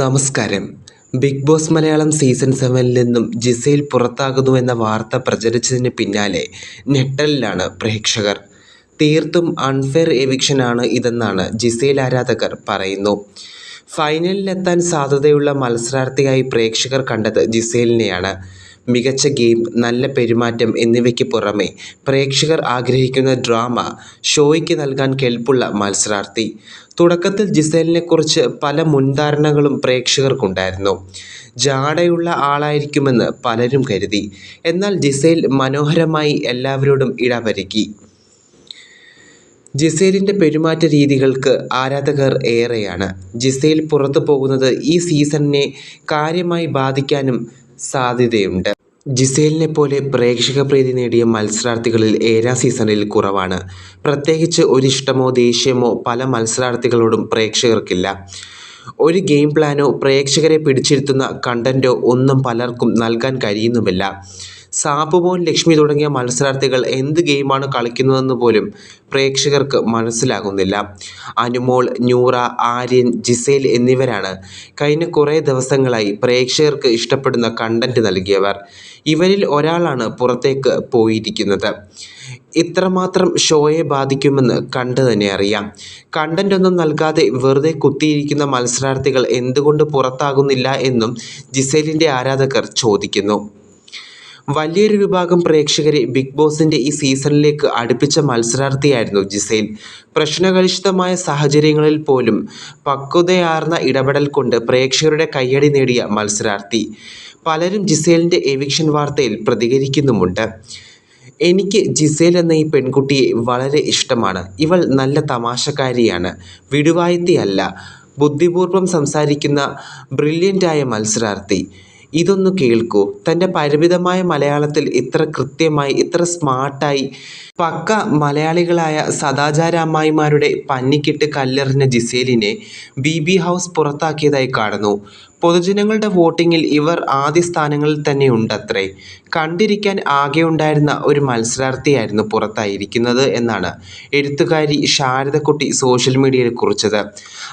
നമസ്കാരം. Big boss Malayalam season സെവനിൽ നിന്നും ജിസയിൽ പുറത്താകുന്നുവെന്ന വാർത്ത പ്രചരിച്ചതിന് പിന്നാലെ ഞെട്ടലിലാണ് പ്രേക്ഷകർ. തീർത്തും അൺഫെയർ എവിക്ഷനാണ് ഇതെന്നാണ് ജിസയിൽ ആരാധകർ പറയുന്നു. ഫൈനലിലെത്താൻ സാധ്യതയുള്ള മത്സരാർത്ഥിയായി പ്രേക്ഷകർ കണ്ടത് ജിസേലിനെയാണ് മികച്ച ഗെയിം നല്ല പെരുമാറ്റം എന്നിവയ്ക്ക് പുറമെ പ്രേക്ഷകർ ആഗ്രഹിക്കുന്ന ഡ്രാമ ഷോയ്ക്ക് നൽകാൻ കെൽപ്പുള്ള മത്സരാർത്ഥി. തുടക്കത്തിൽ ജിസേലിനെക്കുറിച്ച് പല മുൻധാരണകളും പ്രേക്ഷകർക്കുണ്ടായിരുന്നു. ജാടയുള്ള ആളായിരിക്കുമെന്ന് പലരും കരുതി. എന്നാൽ ജിസേൽ മനോഹരമായി എല്ലാവരോടും ഇടപഴകി. ജിസേലിന്റെ പെരുമാറ്റ രീതികൾക്ക് ആരാധകർ ഏറെയാണ്. ജിസേൽ പുറത്തു പോകുന്നത് ഈ സീസണിനെ കാര്യമായി ബാധിക്കാനും സാധ്യതയുണ്ട്. ജിസേലിനെ പോലെ പ്രേക്ഷക പ്രീതി നേടിയ മത്സരാർത്ഥികളിൽ ഏഴാം സീസണിൽ കുറവാണ്. പ്രത്യേകിച്ച് ഒരിഷ്ടമോ ദേഷ്യമോ പല മത്സരാർത്ഥികളോടും പ്രേക്ഷകർക്കില്ല. ഒരു ഗെയിം പ്ലാനോ പ്രേക്ഷകരെ പിടിച്ചിരുത്തുന്ന കണ്ടന്റോ ഒന്നും പലർക്കും നൽകാൻ കഴിയുന്നുമില്ല. സാബുമോൻ ലക്ഷ്മി തുടങ്ങിയ മത്സരാർത്ഥികൾ എന്ത് ഗെയിമാണ് കളിക്കുന്നതെന്ന് പോലും പ്രേക്ഷകർക്ക് മനസ്സിലാകുന്നില്ല. അനുമോൾ ന്യൂറ ആര്യൻ ജിസേൽ എന്നിവരാണ് കഴിഞ്ഞ കുറേ ദിവസങ്ങളായി പ്രേക്ഷകർക്ക് ഇഷ്ടപ്പെടുന്ന കണ്ടന്റ് നൽകിയവർ. ഇവരിൽ ഒരാളാണ് പുറത്തേക്ക് പോയിരിക്കുന്നത്. ഇത്രമാത്രം ഷോയെ ബാധിക്കുമെന്ന് കണ്ടു തന്നെ അറിയാം. കണ്ടന്റ് ഒന്നും നൽകാതെ വെറുതെ കുത്തിയിരിക്കുന്ന മത്സരാർത്ഥികൾ എന്തുകൊണ്ട് പുറത്താകുന്നില്ല എന്നും ജിസേലിന്റെ ആരാധകർ ചോദിക്കുന്നു. വലിയൊരു വിഭാഗം പ്രേക്ഷകരെ ബിഗ് ബോസിന്റെ ഈ സീസണിലേക്ക് അടുപ്പിച്ച മത്സരാർത്ഥിയായിരുന്നു ജിസൈൽ പ്രശ്നകലുഷിതമായ സാഹചര്യങ്ങളിൽ പോലും പക്വതയാർന്ന ഇടപെടൽ കൊണ്ട് പ്രേക്ഷകരുടെ കയ്യടി നേടിയ മത്സരാർത്ഥി. പലരും ജിസേലിന്റെ എവിക്ഷൻ വാർത്തയിൽ പ്രതികരിക്കുന്നുമുണ്ട്. എനിക്ക് ജിസേൽ എന്ന ഈ പെൺകുട്ടിയെ വളരെ ഇഷ്ടമാണ്. ഇവൾ നല്ല തമാശക്കാരിയാണ്. വിടുവായത്തിയല്ല. ബുദ്ധിപൂർവം സംസാരിക്കുന്ന ബ്രില്യന്റായ മത്സരാർത്ഥി. ഇതൊന്നു കേൾക്കൂ. തന്റെ പരിമിതമായ മലയാളത്തിൽ ഇത്ര കൃത്യമായി ഇത്ര സ്മാർട്ടായി പക്ക മലയാളികളായ സദാചാര അമ്മായിമാരുടെ പന്നിക്കിട്ട് കല്ലെറിഞ്ഞ ജിസേലിനെ ബി ബി ഹൗസ് പുറത്താക്കിയതായി കാണുന്നു. പൊതുജനങ്ങളുടെ വോട്ടിങ്ങിൽ ഇവർ ആദ്യ സ്ഥാനങ്ങളിൽ തന്നെ ഉണ്ടത്രേ കണ്ടിരിക്കാൻ ആകെ ഉണ്ടായിരുന്ന ഒരു മത്സരാർത്ഥിയായിരുന്നു പുറത്തായിരിക്കുന്നത് എന്നാണ് എഴുത്തുകാരി ശാരദക്കുട്ടി സോഷ്യൽ മീഡിയയിൽ കുറിച്ചത്.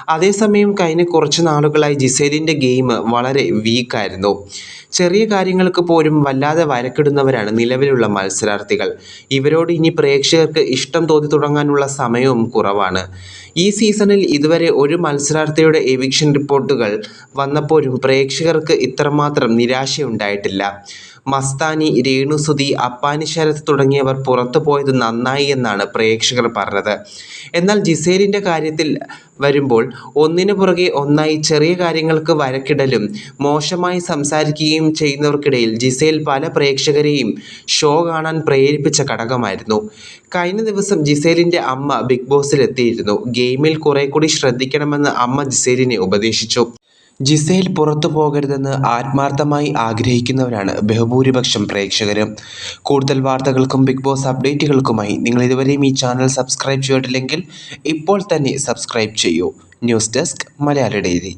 അതേസമയം കഴിഞ്ഞ കുറച്ച് നാളുകളായി ജിസേലിന്റെ ഗെയിം വളരെ വീക്കായിരുന്നു. ചെറിയ കാര്യങ്ങൾക്ക് പോലും വല്ലാതെ വരക്കിടുന്നവരാണ് നിലവിലുള്ള മത്സരാർത്ഥികൾ. ഇവരോട് ഇനി പ്രേക്ഷകർക്ക് ഇഷ്ടം തോന്നി തുടങ്ങാനുള്ള സമയവും കുറവാണ്. ഈ സീസണിൽ ഇതുവരെ ഒരു മത്സരാർത്ഥിയുടെ എവിക്ഷൻ റിപ്പോർട്ടുകൾ വന്നപ്പോഴും പ്രേക്ഷകർക്ക് ഇത്രമാത്രം നിരാശയുണ്ടായിട്ടില്ല. മസ്താനി രേണുസുതി അപ്പാനി ശരത് തുടങ്ങിയവർ പുറത്തു പോയത് നന്നായി എന്നാണ് പ്രേക്ഷകർ പറഞ്ഞത്. എന്നാൽ ജിസേലിന്റെ കാര്യത്തിൽ വരുമ്പോൾ ഒന്നിനു പുറകെ ഒന്നായി ചെറിയ കാര്യങ്ങൾക്ക് വരക്കിടലും മോശമായി സംസാരിക്കുകയും ചെയ്യുന്നവർക്കിടയിൽ ജിസേൽ പല പ്രേക്ഷകരെയും ഷോ കാണാൻ പ്രേരിപ്പിച്ച ഘടകമായിരുന്നു. കഴിഞ്ഞ ദിവസം ജിസേലിന്റെ അമ്മ ബിഗ് ബോസിൽ എത്തിയിരുന്നു ഗെയിമിൽ കുറെ കൂടി ശ്രദ്ധിക്കണമെന്ന് അമ്മ ജിസേലിനെ ഉപദേശിച്ചു. ജിസേൽ പുറത്തു പോകരുതെന്ന് ആത്മാർത്ഥമായി ആഗ്രഹിക്കുന്നവരാണ് ബഹുഭൂരിപക്ഷം പ്രേക്ഷകരും. കൂടുതൽ വാർത്തകൾക്കും ബിഗ് ബോസ് അപ്ഡേറ്റുകൾക്കുമായി നിങ്ങൾ ഇതുവരെയും ഈ ചാനൽ സബ്സ്ക്രൈബ് ചെയ്തിട്ടില്ലെങ്കിൽ ഇപ്പോൾ തന്നെ സബ്സ്ക്രൈബ് ചെയ്യൂ. News desk Malayala daily.